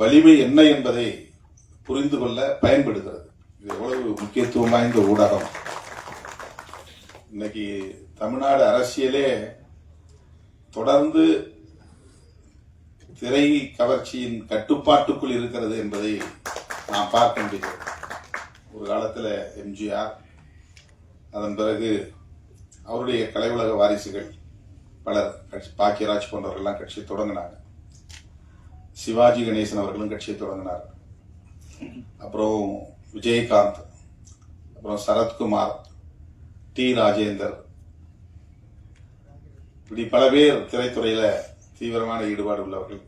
வலிமை என்ன என்பதை புரிந்து கொள்ள பயன்படுகிறது. இது எவ்வளவு முக்கியத்துவம் வாய்ந்த ஊடகம். இன்னைக்கு தமிழ்நாடு அரசியலே தொடர்ந்து திரை கவர்ச்சியின் கட்டுப்பாட்டுக்குள் இருக்கிறது என்பதை நாம் பார்க்க முடிகிறது ஒரு காலத்தில் எம்ஜிஆர் அதன் பிறகு அவருடைய கலையுலக வாரிசுகள் பலர் கட்சி பாக்கியராஜ் போன்றவர்கள்லாம் கட்சி தொடங்கினாங்க. சிவாஜி கணேசன் அவர்களும் கட்சியை தொடங்கினார். அப்புறம் விஜயகாந்த் அப்புறம் சரத்குமார் டி ராஜேந்தர். இப்படி பல பேர் திரைத்துறையில தீவிரமான ஈடுபாடு உள்ளவர்கள்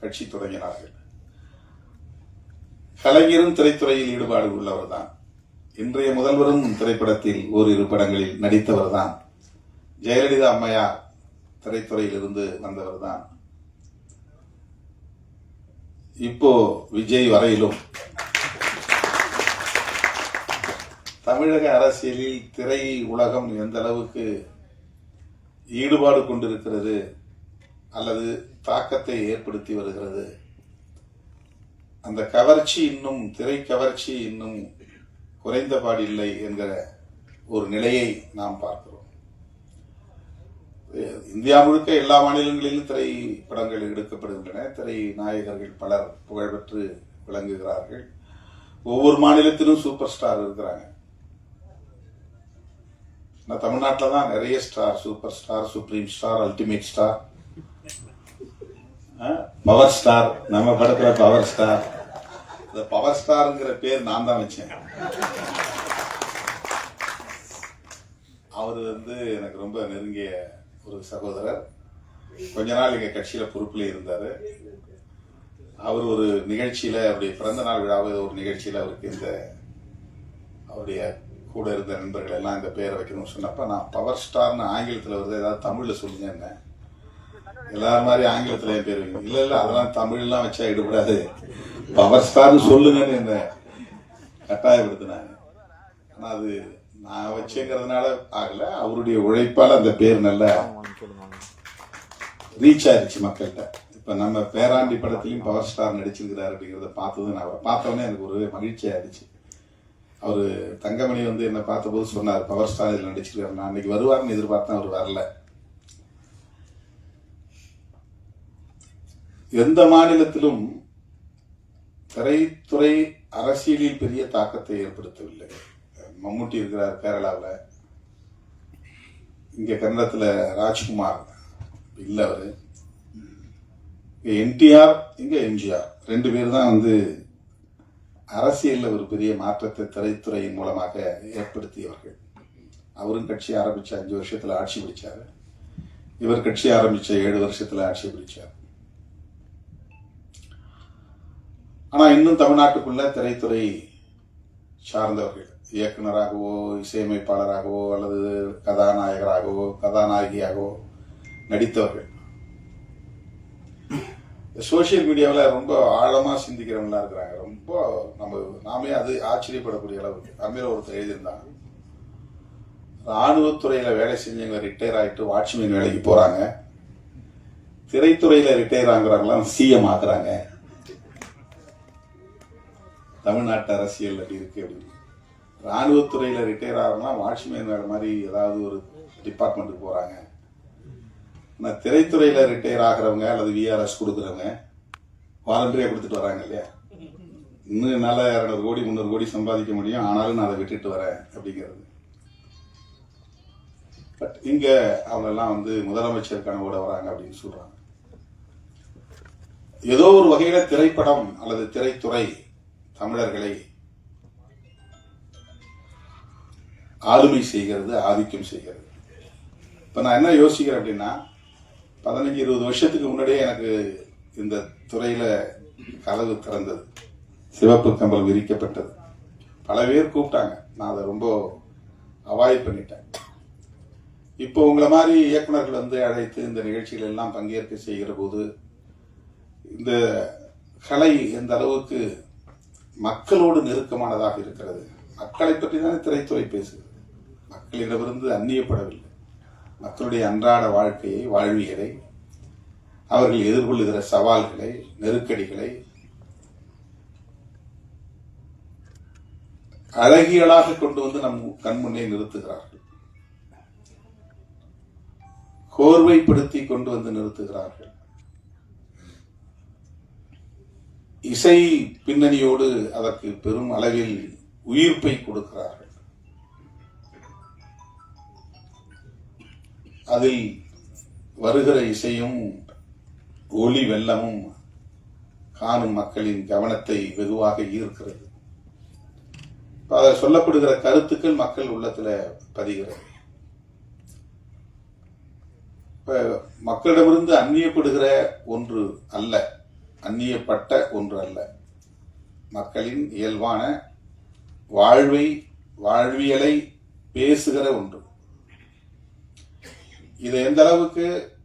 கட்சி தொடங்கினார்கள். கலைஞரும் திரைத்துறையில் ஈடுபாடு உள்ளவர் தான் இன்றைய முதல்வரும் திரைப்படத்தில் ஓரிரு படங்களில் நடித்தவர் தான் ஜெயலலிதா அம்மையார் திரைத்துறையில் இருந்து வந்தவர் தான் இப்போ விஜய் வரையிலும் தமிழக அரசியலில் திரை உலகம் எந்த அளவுக்கு ஈடுபாடு கொண்டிருக்கிறது அல்லது தாக்கத்தை ஏற்படுத்தி வருகிறது? அந்த கவர்ச்சி இன்னும் திரை கவர்ச்சி இன்னும் குறைந்தபாடில்லை என்கிற ஒரு நிலையை நாம் பார்க்கிறோம். இந்தியா முழுக்க எல்லா மாநிலங்களிலும் திரைப்படங்கள் எடுக்கப்படுகின்றன. திரை நாயகர்கள் பலர் புகழ்பெற்று விளங்குகிறார்கள். ஒவ்வொரு மாநிலத்திலும் சூப்பர் ஸ்டார் இருக்கிறாங்க. நான் தமிழ்நாட்டில் தான் நிறைய star super star supreme star ultimate star. Power star. நம்ம படத்துல பவர் ஸ்டார். இந்த பவர் ஸ்டாருங்கிற பேர் நான் தான் வச்சேன். அவர் வந்து எனக்கு ரொம்ப நெருங்கிய ஒரு சகோதரர். கொஞ்ச நாள் எங்க கட்சியில பொறுப்புல இருந்தாரு. அவர் ஒரு நிகழ்ச்சியில அவருடைய பிறந்த நாள் விழாவில் ஒரு நிகழ்ச்சியில அவருக்கு இந்த அவருடைய கூட இருந்த நண்பர்கள் எல்லாம் இந்த பேரை வைக்கணும்னு சொன்னப்ப நான் பவர் ஸ்டார்னு ஆங்கிலத்தில் வருது ஏதாவது தமிழ்ல சொல்லுங்க என்ன. எல்லாரும் மாதிரி ஆங்கிலத்தில் என் பேர் வைக்கணும் இல்ல இல்ல அதெல்லாம் தமிழ்லாம் வச்சா ஈடுபடாது பவர் ஸ்டார்னு சொல்லுங்கன்னு என்ன கட்டாயப்படுத்தினாங்க. ஆனா அது நான் வச்சேங்கிறதுனால ஆகல. அவருடைய உழைப்பால் அந்த பேர் நல்லா ரீச் ஆயிடுச்சு மக்கள்கிட்ட. இப்ப நம்ம பேராண்டி படத்திலையும் பவர் ஸ்டார் நடிச்சிருக்கிறார் அப்படிங்கறத பார்த்தது நான் அவரை பார்த்தோன்னே எனக்கு ஒரு மகிழ்ச்சி ஆயிடுச்சு. அவரு தங்கமணி வந்து என்ன பார்த்தபோது சொன்னார் பவர் ஸ்டார் இதில் நடிச்சிருக்காரு. நான் அன்னைக்கு வருவார்னு எதிர்பார்த்தேன் அவர் வரல. எந்த மாநிலத்திலும் திரைத்துறை அரசியலில் பெரிய தாக்கத்தை ஏற்படுத்தவில்லை. மம்முட்டி இருக்கிறார் கேரளாவில். இங்கே கன்னடத்தில் ராஜ்குமார் இல்லை அவர். இங்கே என்டிஆர் இங்கே எம்ஜிஆர். ரெண்டு பேர் தான் வந்து அரசியலில் ஒரு பெரிய மாற்றத்தை திரைத்துறையின் மூலமாக ஏற்படுத்தியவர்கள். அவரும் கட்சி ஆரம்பிச்ச அஞ்சு வருஷத்துல ஆட்சி பிடிச்சார். இவர் கட்சி ஆரம்பிச்ச ஏழு வருஷத்தில் ஆட்சி பிடிச்சார். ஆனால் இன்னும் தமிழ்நாட்டுக்குள்ள திரைத்துறை சார்ந்தவர்கள் இயக்குனராகவோ இசையமைப்பாளராகவோ அல்லது கதாநாயகராகவோ கதாநாயகியாகவோ நடித்தவர்கள். சோசியல் மீடியாவில் ரொம்ப ஆழமாக சிந்திக்கிறவங்களா இருக்கிறாங்க. ரொம்ப நம்ம நாமே அது ஆச்சரியப்படக்கூடிய அளவுக்கு. அமீர ஒருத்தர் எழுதியிருந்தாங்க. ராணுவத்துறையில் வேலை செஞ்சவங்க ரிட்டையர் ஆகிட்டு வாட்ச்மேன் வேலைக்கு போகிறாங்க திரைத்துறையில் ரிட்டையர் ஆகுறாங்களாம் சிஎம் ஆக்குறாங்க. தமிழ்நாட்டு அரசியல் அப்படி இருக்கு அப்படின்னு. ராணுவத்துறையில ரிட்டையர் ஆகிறவங்களாம் வாட்ச்மேன் வேலை மாதிரி ஏதாவது ஒரு டிபார்ட்மெண்ட்டுக்கு போறாங்க. ஆனா திரைத்துறையில ரிட்டையர் ஆகிறவங்க அல்லது விஆர்எஸ் கொடுக்குறவங்க வாலண்டரியா கொடுத்துட்டு வராங்க இல்லையா? இன்னும் என்னால இரநூறு கோடி முந்நூறு கோடி சம்பாதிக்க முடியும். ஆனாலும் நான் அதை விட்டுட்டு வரேன் அப்படிங்கிறது. பட் இங்க அவங்களெல்லாம் வந்து முதலமைச்சர் கனவோட வராங்க அப்படின்னு சொல்றாங்க. ஏதோ ஒரு வகையில திரைப்படம் அல்லது திரைத்துறை தமிழர்களை ஆளுமை செய்கிறது ஆதிக்கம் செய்கிறது. இப்போ நான் என்ன யோசிக்கிறேன் அப்படின்னா பதினஞ்சு இருபது வருஷத்துக்கு முன்னாடியே எனக்கு இந்த துறையில் கதவு திறந்தது. சிவப்பு கம்பல் விரிக்கப்பட்டது. பல பேர் கூப்பிட்டாங்க. நான் அதை ரொம்ப அவாய்ட் பண்ணிட்டேன். இப்போ உங்களை மாதிரி இயக்குனர்கள் வந்து அழைத்து இந்த நிகழ்ச்சிகள் எல்லாம் பங்கேற்க செய்கிற போது இந்த கலை எந்த அளவுக்கு மக்களோடு நெருக்கமானதாக இருக்கிறது மக்களை பற்றி தானே திரைத்துறை பேசுகிறது? மக்களிடமிருந்து அந்நியப்படவில்லை. மக்களுடைய அன்றாட வாழ்க்கையை வாழ்வியலை அவர்கள் எதிர்கொள்ளுகிற சவால்களை நெருக்கடிகளை அழகியலாக கொண்டு வந்து நம் கண் முன்னே நிறுத்துகிறார்கள். கோர்வைப்படுத்தி கொண்டு வந்து நிறுத்துகிறார்கள். இசை பின்னணியோடு அதற்கு பெரும் அளவில் உயிர்ப்பை கொடுக்கிறார்கள். அதில் வருகிற இசையும் ஒளி வெள்ளமும் காணும் மக்களின் கவனத்தை வெகுவாக ஈர்க்கிறது. அதில் சொல்லப்படுகிற கருத்துக்கள் மக்கள் உள்ளத்தில் பதிகிறது. இப்போ மக்களிடமிருந்து அந்நியப்படுகிற ஒன்று அல்ல அந்நியப்பட்ட ஒன்று அல்ல. மக்களின் இயல்பான வாழ்வை வாழ்வியலை பேசுகிற ஒன்று. இதை எந்த அளவுக்கு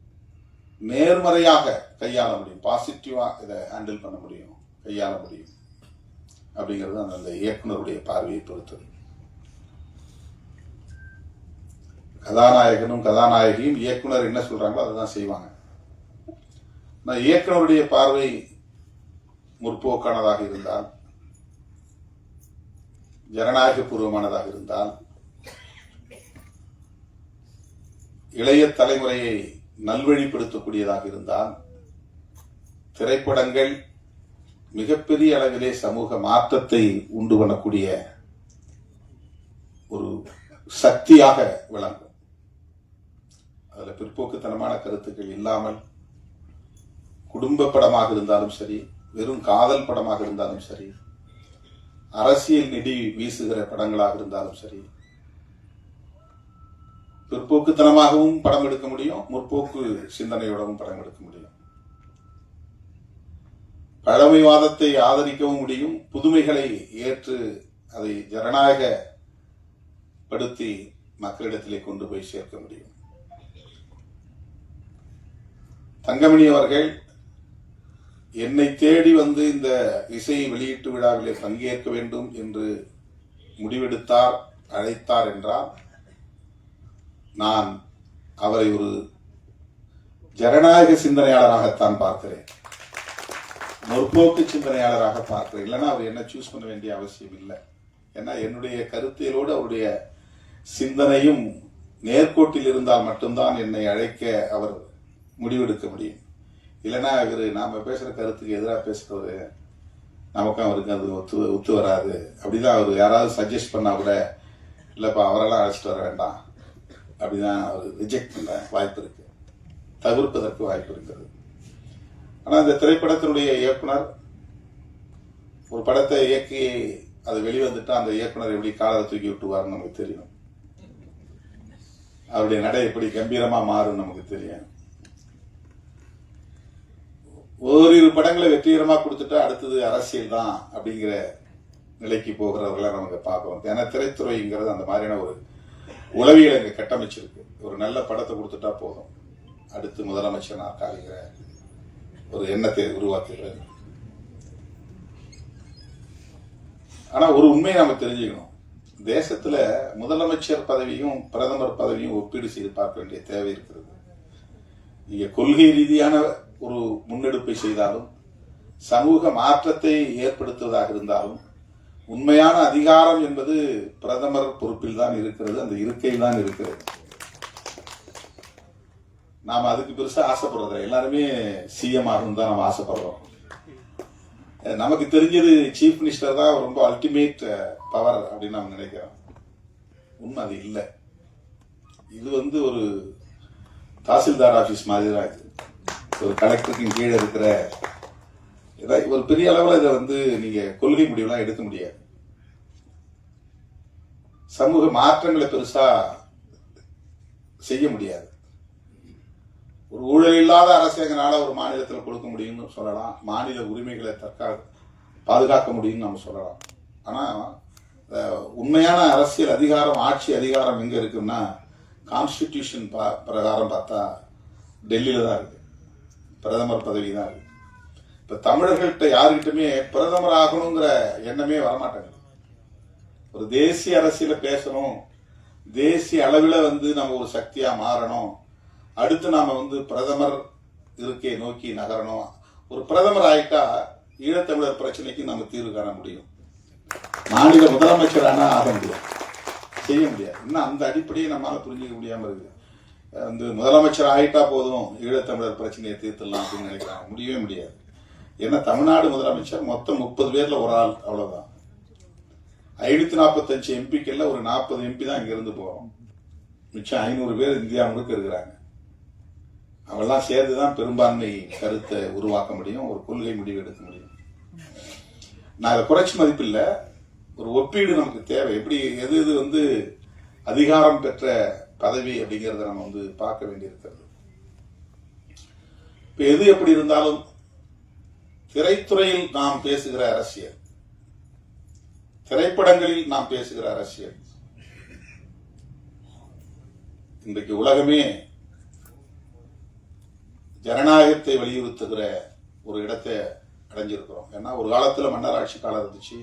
நேர்மறையாக கையாள முடியும்? பாசிட்டிவா இதை ஹேண்டில் பண்ண முடியும்? கையாள முடியும்? அப்படிங்கிறது அந்த அந்த இயக்குனருடைய பார்வையை பொறுத்தது. கதாநாயகனும் கதாநாயகியும் இயக்குனர் என்ன சொல்றாங்களோ அதை தான் செய்வாங்க. நான் இயக்குனருடைய பார்வை முற்போக்கானதாக இருந்தால் ஜனநாயக பூர்வமானதாக இருந்தால் இளைய தலைமுறையை நல்வழிப்படுத்தக்கூடியதாக இருந்தால் திரைப்படங்கள் மிகப்பெரிய அளவிலே சமூக மாற்றத்தை உண்டு பண்ணக்கூடிய ஒரு சக்தியாக விளங்கும். அதில் பிற்போக்குத்தனமான கருத்துக்கள் இல்லாமல் குடும்ப படமாக இருந்தாலும் சரி வெறும் காதல் படமாக இருந்தாலும் சரி அரசியல் நிதி வீசுகிற படங்களாக இருந்தாலும் சரி பிற்போக்குத்தனமாகவும் படம் எடுக்க முடியும் முற்போக்கு சிந்தனையோடவும் படம் எடுக்க முடியும். பழமைவாதத்தை ஆதரிக்கவும் முடியும் புதுமைகளை ஏற்று அதை ஜனநாயகப்படுத்தி மக்களிடத்திலே கொண்டு போய் சேர்க்க முடியும். தங்கமணி அவர்கள் என்னை தேடி வந்து இந்த இசை வெளியீட்டு விழாவிலே பங்கேற்க வேண்டும் என்று முடிவெடுத்தார் அழைத்தார் என்றால் நான் அவரை ஒரு ஜனநாயக சிந்தனையாளராகத்தான் பார்க்கிறேன். முற்போக்கு சிந்தனையாளராக பார்க்கிறேன். இல்லைன்னா அவர் என்ன சூஸ் பண்ண வேண்டிய அவசியம் இல்லை. ஏன்னா என்னுடைய கருத்தியலோடு அவருடைய சிந்தனையும் நேர்கோட்டில் இருந்தால் மட்டும்தான் என்னை அழைக்க அவர் முடிவெடுக்க முடியும். இல்லைன்னா இவர் நாம பேசுற கருத்துக்கு எதிராக பேசுறது நமக்கும் அவருக்கு அது ஒத்து ஒத்து வராது. அப்படிதான் அவர் யாராவது சஜஸ்ட் பண்ணா கூட இல்லைப்பா அவரெல்லாம் அழைச்சிட்டு வர வேண்டாம். அப்படிதான் அவர் ரிஜெக்ட் பண்ண வாய்ப்பு இருக்கு. தவிர்ப்பதற்கு வாய்ப்பு இருக்கிறது. ஆனால் இந்த திரைப்படத்தினுடைய இயக்குனர் ஒரு படத்தை இயக்கி அது வெளிவந்துட்டா அந்த இயக்குனர் எப்படி காலரை தூக்கி விட்டுவாருன்னு நமக்கு தெரியும். அவருடைய நடை எப்படி கம்பீரமாக மாறும் நமக்கு தெரியும். ஓரிரு படங்களை வெற்றிகரமா கொடுத்துட்டா அடுத்தது அரசியல் தான் அப்படிங்கிற நிலைக்கு போகிறவர்களை நமக்கு பார்க்கணும். ஏன்னா திரைத்துறைங்கிறது அந்த மாதிரியான ஒரு உளவியல் அங்கே கட்டமைச்சிருக்கு. ஒரு நல்ல படத்தை கொடுத்துட்டா போதும். அடுத்து முதலமைச்சர் நாற்காலிங்கிற ஒரு எண்ணத்தை உருவாக்குகிறது ஆனா ஒரு உண்மையை நம்ம தெரிஞ்சுக்கணும். தேசத்துல முதலமைச்சர் பதவியும் பிரதமர் பதவியும் ஒப்பீடு செய்து பார்க்க வேண்டிய தேவை இருக்கிறது. இங்கே கொள்கை ரீதியான ஒரு முன்னெடுப்பை செய்தாலும் சமூக மாற்றத்தை ஏற்படுத்துவதாக இருந்தாலும் உண்மையான அதிகாரம் என்பது பிரதமர் பொறுப்பில் தான் இருக்கிறது அந்த இருக்கையில் தான் இருக்கிறது. நாம் அதுக்கு பெருசாக ஆசைப்படுறது எல்லாருமே சிஎம் ஆகணும் தான் நம்ம ஆசைப்படுறோம். நமக்கு தெரிஞ்சது சீஃப் மினிஸ்டர் தான் ரொம்ப அல்டிமேட் பவர் அப்படின்னு நம்ம நினைக்கிறோம். உண்மை அது இல்லை. இது வந்து ஒரு தாசில்தார் ஆபீஸ் மாதிரி தான் இது. ஒரு கலெக்டருக்கு கீழே இருக்கிற ஏதாவது ஒரு பெரிய அளவில் இதை வந்து நீங்கள் கொள்கை முடிவுலாம் எடுக்க முடியாது. சமூக மாற்றங்களை பெருசாக செய்ய முடியாது. ஒரு ஊழல் இல்லாத அரசாங்கனால ஒரு மாநிலத்தில் கொடுக்க முடியும்னு சொல்லலாம். மாநில உரிமைகளை தற்கா பாதுகாக்க முடியும்னு நம்ம சொல்லலாம். ஆனால் உண்மையான அரசியல் அதிகாரம் ஆட்சி அதிகாரம் எங்கே இருக்குன்னா கான்ஸ்டிடியூஷன் பிரகாரம் பார்த்தா டெல்லியில் தான் இருக்குது பிரதமர் பதவி தான் இருக்கு இப்ப தமிழர்கள்ட்ட யாருக்கிட்டுமே பிரதமர் ஆகணுங்கிற எண்ணமே வரமாட்டேங்குது. ஒரு தேசிய அரசியல பேசணும். தேசிய அளவில் வந்து நம்ம ஒரு சக்தியா மாறணும். அடுத்து நாம வந்து பிரதமர் இருக்கை நோக்கி நகரணும். ஒரு பிரதமர் ஆயிட்டா ஈழத்தமிழர் பிரச்சனைக்கு நம்ம தீர்வு காண முடியும். மாநில முதலமைச்சரானா ஆக முடியும் செய்ய முடியாது. இன்னும் அந்த அடிப்படையை நம்மளால புரிஞ்சிக்க முடியாம இருக்கு வந்து முதலமைச்சர் ஆயிட்டா போதும் ஈழத்தமிழர் பிரச்சனையை தீர்த்துடலாம் அப்படின்னு நினைக்கிறாங்க. முடியவே முடியாது. ஏன்னா தமிழ்நாடு முதலமைச்சர் மொத்தம் முப்பது பேர்ல ஒரு ஆள் அவ்வளவுதான். ஐநூத்தி நாற்பத்தஞ்சு எம்பிக்கள்ல ஒரு நாற்பது எம்பி தான் இங்க இருந்து போறோம். மிச்சம் ஐநூறு பேர் இந்தியா முழுக்க இருக்கிறாங்க. அவெல்லாம் சேர்ந்து தான் பெரும்பான்மை கருத்தை உருவாக்க முடியும் ஒரு கொள்கை முடிவு எடுக்க முடியும். நான் அதை குறைச்சி மதிப்பில்லை. ஒரு ஒப்பீடு நமக்கு தேவை. எப்படி எது எது வந்து அதிகாரம் பெற்ற பதவி அப்படிங்கறத நம்ம வந்து பார்க்க வேண்டியிருக்கிறது. இப்ப எது எப்படி இருந்தாலும் திரைத்துறையில் நாம் பேசுகிற அரசியல். திரைப்படங்களில் நாம் பேசுகிற அரசியல். இன்றைக்கு உலகமே ஜனநாயகத்தை வலியுறுத்துகிற ஒரு இடத்தை அடைஞ்சிருக்கிறோம். ஏன்னா ஒரு காலத்துல மன்னர் ஆட்சி காலம் இருந்துச்சு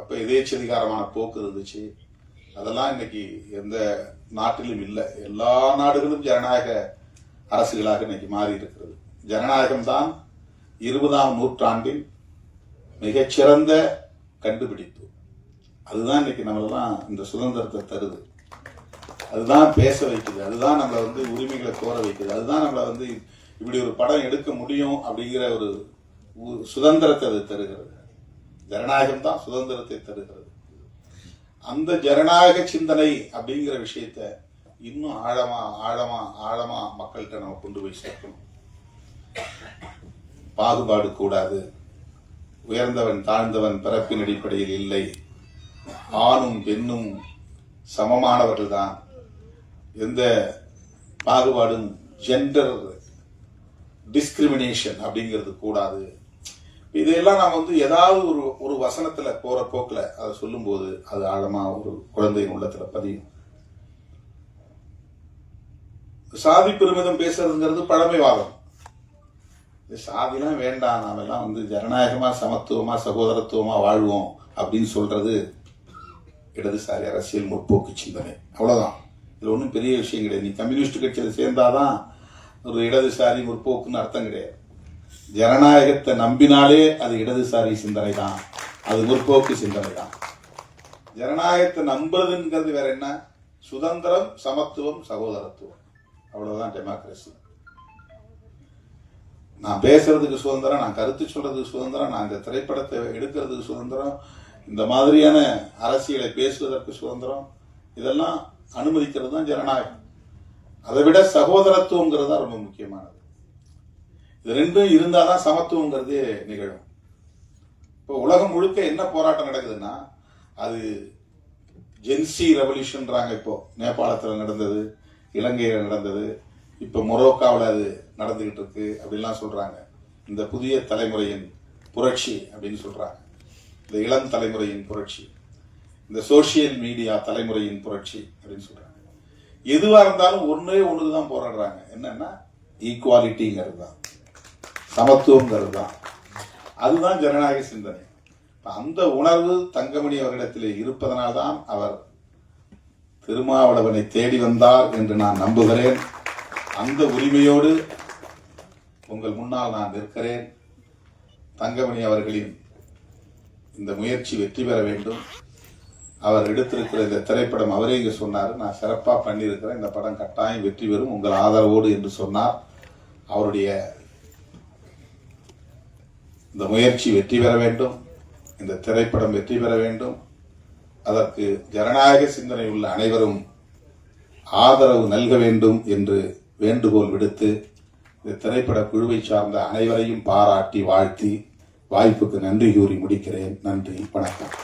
அப்ப எதேச்சதிகாரமான போக்கு இருந்துச்சு. அதெல்லாம் இன்னைக்கு எந்த நாட்டிலும் இல்லை. எல்லா நாடுகளும் ஜனநாயக அரசுகளாக இன்னைக்கு மாறி இருக்கிறது ஜனநாயகம் தான் இருபதாம் நூற்றாண்டின் மிகச்சிறந்த கண்டுபிடிப்பு. அதுதான் இன்னைக்கு நம்மளெல்லாம் இந்த சுதந்திரத்தை தருது. அதுதான் பேச வைக்குது. அதுதான் நம்மளை வந்து உரிமைகளை கோர வைக்குது. அதுதான் நம்மளை வந்து இப்படி ஒரு படம் எடுக்க முடியும் அப்படிங்கிற ஒரு ஒரு சுதந்திரத்தை அது தருகிறது. ஜனநாயகம் தான் சுதந்திரத்தை தருகிறது. அந்த ஜனநாயக சிந்தனை அப்படிங்கிற விஷயத்த இன்னும் ஆழமா ஆழமா ஆழமா மக்கள்கிட்ட நம்ம கொண்டு போய் சேர்க்கணும். பாகுபாடு கூடாது. உயர்ந்தவன் தாழ்ந்தவன் பிறப்பின் அடிப்படையில் இல்லை. ஆணும் பெண்ணும் சமமானவர்கள் தான். எந்த பாகுபாடும் ஜெண்டர் டிஸ்கிரிமினேஷன் அப்படிங்கிறது கூடாது. இதையெல்லாம் நாம் வந்து ஏதாவது ஒரு ஒரு வசனத்துல போற போக்கில் அதை சொல்லும்போது அது ஆழமா ஒரு குழந்தையின் உள்ளத்துல பதியும். சாதி பெருமிதம் பேசுறதுங்கிறது பழமைவாதம் இந்த சாதிலாம் வேண்டாம் நாம் எல்லாம் வந்து ஜனநாயகமா சமத்துவமா சகோதரத்துவமா வாழ்வோம் அப்படின்னு சொல்றது இடதுசாரி அரசியல் முற்போக்கு சிந்தனை. அவ்வளவுதான். இது ஒன்றும் பெரிய விஷயம் கிடையாது. நீ கம்யூனிஸ்ட் கட்சியில் சேர்ந்தாதான் ஒரு இடதுசாரி முற்போக்குன்னு அர்த்தம் கிடையாது. ஜனநாயகத்தை நம்பினாலே அது இடதுசாரி சிந்தனை தான் அது முற்போக்கு சிந்தனை தான் ஜனநாயகத்தை நம்புறதுங்கிறது வேற என்ன? சுதந்திரம் சமத்துவம் சகோதரத்துவம். அவ்வளவுதான் டெமோக்ரஸி நான் பேசுறதுக்கு சுதந்திரம் நான் கருத்து சொல்றதுக்கு சுதந்திரம் நான் இந்த திரைப்படத்தை எடுக்கிறதுக்கு சுதந்திரம் இந்த மாதிரியான அரசியலை பேசுவதற்கு சுதந்திரம் இதெல்லாம் அனுமதிக்கிறது தான் ஜனநாயகம். அதை விட சகோதரத்துவங்கிறது தான் ரொம்ப முக்கியமானது. இது ரெண்டும் இருந்தாதான் சமத்துவங்கிறது நிகழும். இப்போ உலகம் முழுக்க என்ன போராட்டம் நடக்குதுன்னா அது ஜென்சி ரெவல்யூஷன்றாங்க இப்போ. நேபாளத்தில் நடந்தது இலங்கையில் நடந்தது இப்போ மொரோக்காவில் அது நடந்துகிட்டு இருக்கு அப்படின்லாம் சொல்கிறாங்க இந்த புதிய தலைமுறையின் புரட்சி அப்படின்னு சொல்கிறாங்க இந்த இளம் தலைமுறையின் புரட்சி இந்த சோசியல் மீடியா தலைமுறையின் புரட்சி அப்படின்னு சொல்கிறாங்க எதுவாக இருந்தாலும் ஒன்றே ஒன்று தான் போராடுறாங்க. என்னன்னா ஈக்குவாலிட்டிங்கிறது தான். சமத்துவங்கிறது தான். அதுதான் ஜனநாயக சிந்தனை. அந்த உணர்வு தங்கமணி அவரிடத்தில் இருப்பதனால்தான் அவர் திருமாவளவனை தேடி வந்தார் என்று நான் நம்புகிறேன். அந்த உரிமையோடு உங்கள் முன்னால் நான் நிற்கிறேன். தங்கமணி அவர்களின் இந்த முயற்சி வெற்றி பெற வேண்டும். அவர் எடுத்திருக்கிற இந்த திரைப்படம் அவரே இங்கே சொன்னார். நான் சிறப்பாக பண்ணியிருக்கிறேன். இந்த படம் கட்டாயம் வெற்றி பெறும். உங்கள் ஆதரவோடு என்று சொன்னார். அவருடைய இந்த முயற்சி வெற்றி பெற வேண்டும். இந்த திரைப்படம் வெற்றி பெற வேண்டும். அதற்கு ஜனநாயக சிந்தனை உள்ள அனைவரும் ஆதரவு நல்க வேண்டும் என்று வேண்டுகோள் விடுத்து இந்த திரைப்பட குழுவை சார்ந்த அனைவரையும் பாராட்டி வாழ்த்தி வாய்ப்புக்கு நன்றி கூறி முடிக்கிறேன். நன்றி. வணக்கம்.